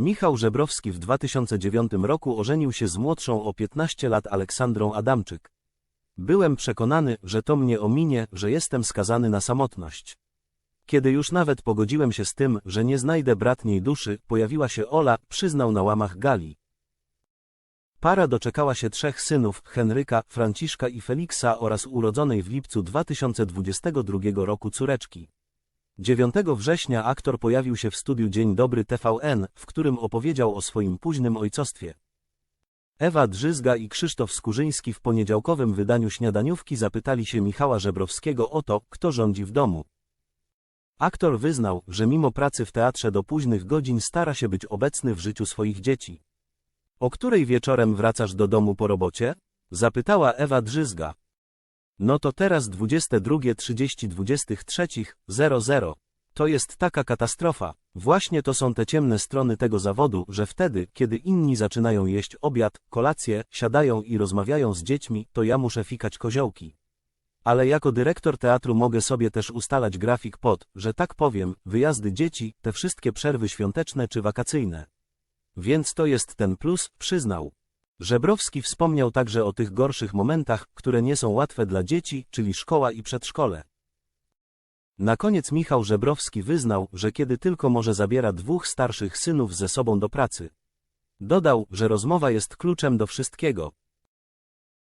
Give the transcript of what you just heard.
Michał Żebrowski w 2009 roku ożenił się z młodszą o 15 lat Aleksandrą Adamczyk. Byłem przekonany, że to mnie ominie, że jestem skazany na samotność. Kiedy już nawet pogodziłem się z tym, że nie znajdę bratniej duszy, pojawiła się Ola, przyznał na łamach gali. Para doczekała się trzech synów, Henryka, Franciszka i Feliksa oraz urodzonej w lipcu 2022 roku córeczki. 9 września aktor pojawił się w studiu Dzień Dobry TVN, w którym opowiedział o swoim późnym ojcostwie. Ewa Drzyzga i Krzysztof Skurzyński w poniedziałkowym wydaniu śniadaniówki zapytali się Michała Żebrowskiego o to, kto rządzi w domu. Aktor wyznał, że mimo pracy w teatrze do późnych godzin stara się być obecny w życiu swoich dzieci. O której wieczorem wracasz do domu po robocie? Zapytała Ewa Drzyzga. No to teraz 22.30 23.00. To jest taka katastrofa. Właśnie to są te ciemne strony tego zawodu, że wtedy, kiedy inni zaczynają jeść obiad, kolację, siadają i rozmawiają z dziećmi, to ja muszę fikać koziołki. Ale jako dyrektor teatru mogę sobie też ustalać grafik pod, że tak powiem, wyjazdy dzieci, te wszystkie przerwy świąteczne czy wakacyjne. Więc to jest ten plus, przyznał. Żebrowski wspomniał także o tych gorszych momentach, które nie są łatwe dla dzieci, czyli szkoła i przedszkole. Na koniec Michał Żebrowski wyznał, że kiedy tylko może zabiera dwóch starszych synów ze sobą do pracy. Dodał, że rozmowa jest kluczem do wszystkiego.